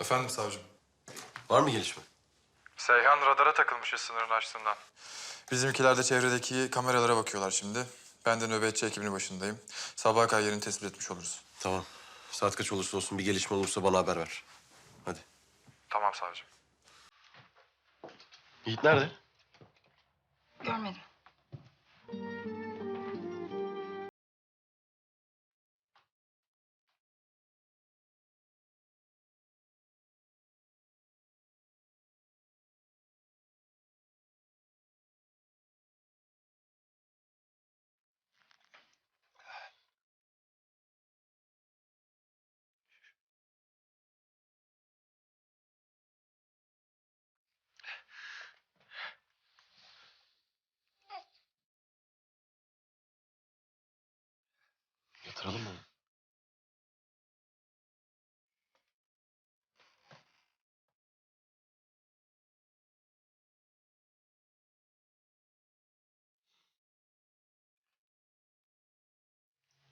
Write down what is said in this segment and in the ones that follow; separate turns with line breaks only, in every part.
Efendim savcım.
Var mı gelişme?
Seyhan radara takılmışız sınırın açtığından. Bizimkiler de çevredeki kameralara bakıyorlar şimdi. Ben de nöbetçi ekibinin başındayım. Sabaha kadar yerini tespit etmiş oluruz.
Tamam. Saat kaç olursa olsun bir gelişme olursa bana haber ver. Hadi.
Tamam savcım.
Yiğit nerede?
Görmedim.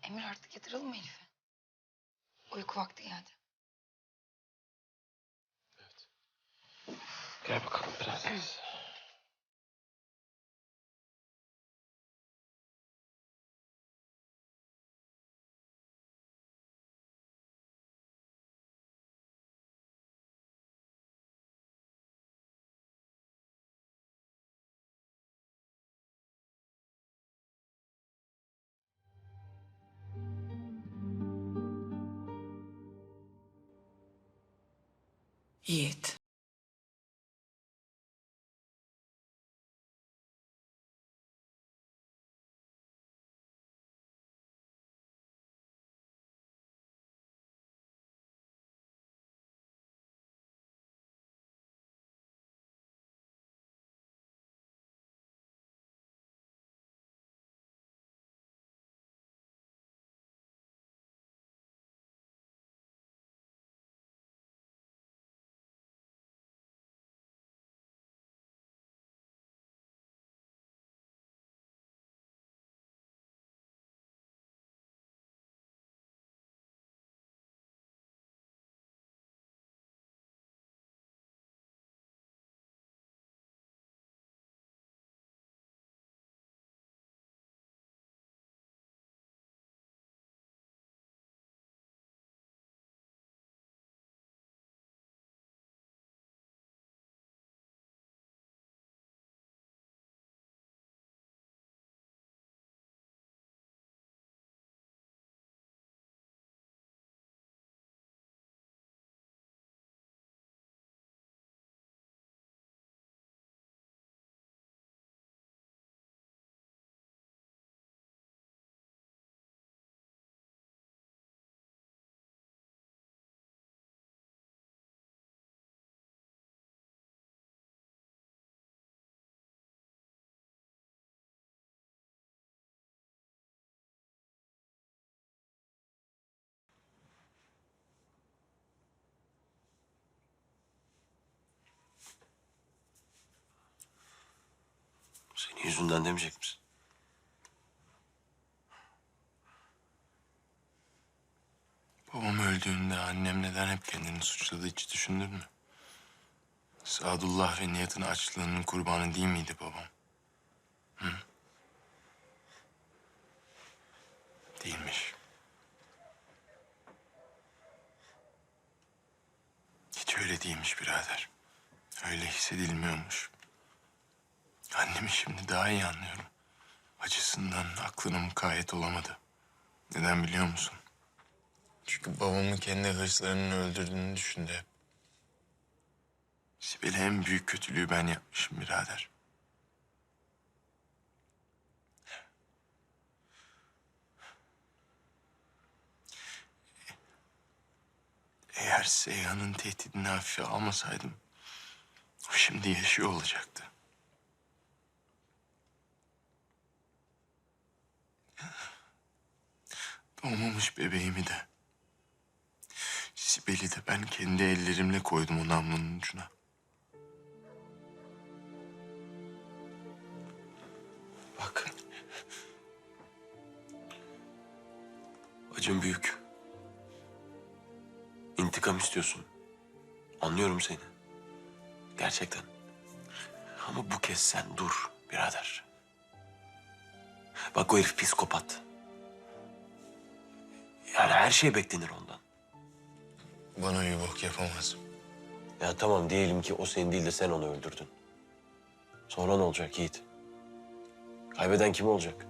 Emir artık yatıralım mı Elif'i? Uyku vakti geldi.
Gel bakalım prenses.
Yiğit.
Yüzünden demeyecek misin?
Babam öldüğünde annem neden hep kendini suçladı hiç düşündün mü? Sadullah ve Nihat'ın açlığının kurbanı değil miydi babam? Hı? Değilmiş. Hiç öyle değilmiş birader. Öyle hissedilmiyormuş. Annemi şimdi daha iyi anlıyorum. Acısından aklına mukayyet olamadı. Neden biliyor musun? Çünkü babamın kendi hırslarının öldürdüğünü düşündü hep. Sibel'e en büyük kötülüğü ben yapmışım birader. Eğer Seyhan'ın tehdidini hafife almasaydım... ...o şimdi yaşıyor olacaktı. Doğmamış bebeğimi de... Sibel'i de ben kendi ellerimle koydum o namlunun ucuna. Bak.
Acın büyük. İntikam istiyorsun. Anlıyorum seni. Gerçekten. Ama bu kez sen dur birader. Bak o herif psikopat. Yani her şey beklenir ondan.
Bana bir bok yapamaz.
Ya tamam diyelim ki o seni değil de sen onu öldürdün. Sonra ne olacak Yiğit? Kaybeden kim olacak?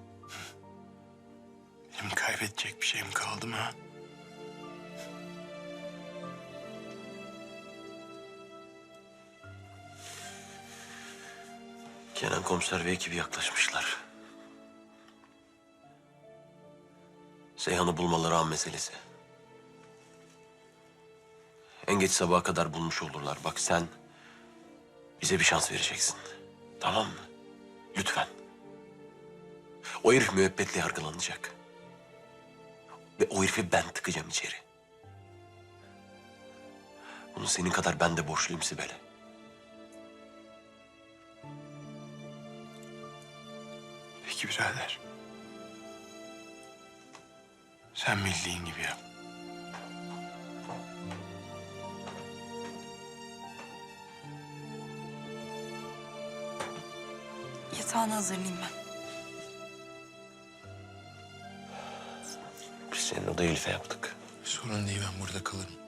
Benim kaybedecek bir şeyim kaldı mı? ha?
Kenan komiser ve ekibi yaklaşmışlar. Seyhan'ı bulmaları an meselesi. En geç sabaha kadar bulmuş olurlar. Bak sen bize bir şans vereceksin. Tamam mı? Lütfen. O herif müebbetle yargılanacak. Ve o herifi ben tıkacağım içeri. Bunu senin kadar ben de borçluyum Sibel'e.
Peki birader. Sen bildiğin gibi yap.
Yatağını hazırlayayım ben.
Biz senin odayı Elif'e yaptık.
Sorun değil ben burada kalırım.